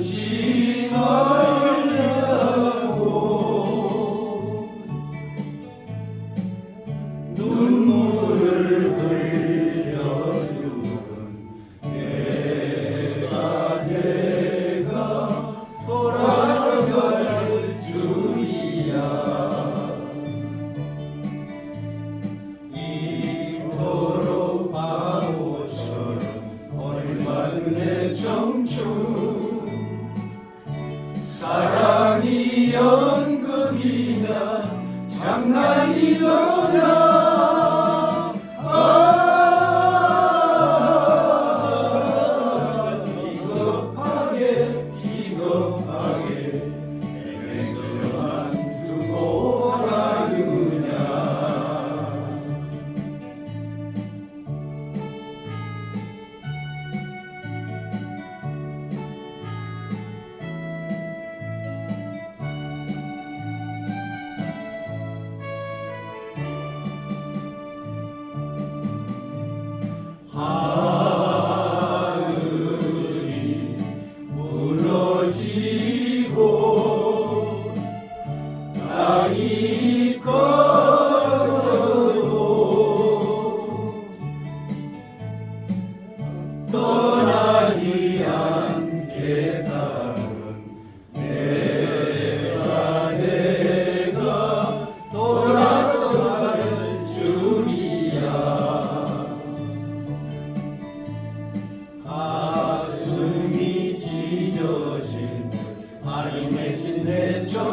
근심하냐고 눈물 사랑이 연금이냐 장난이던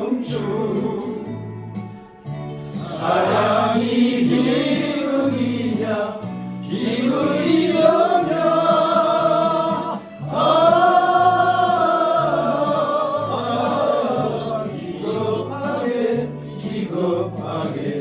멈춘 사랑이 비극이냐 비극이려냐 아, 아, 아, 비겁하게 기겁하게.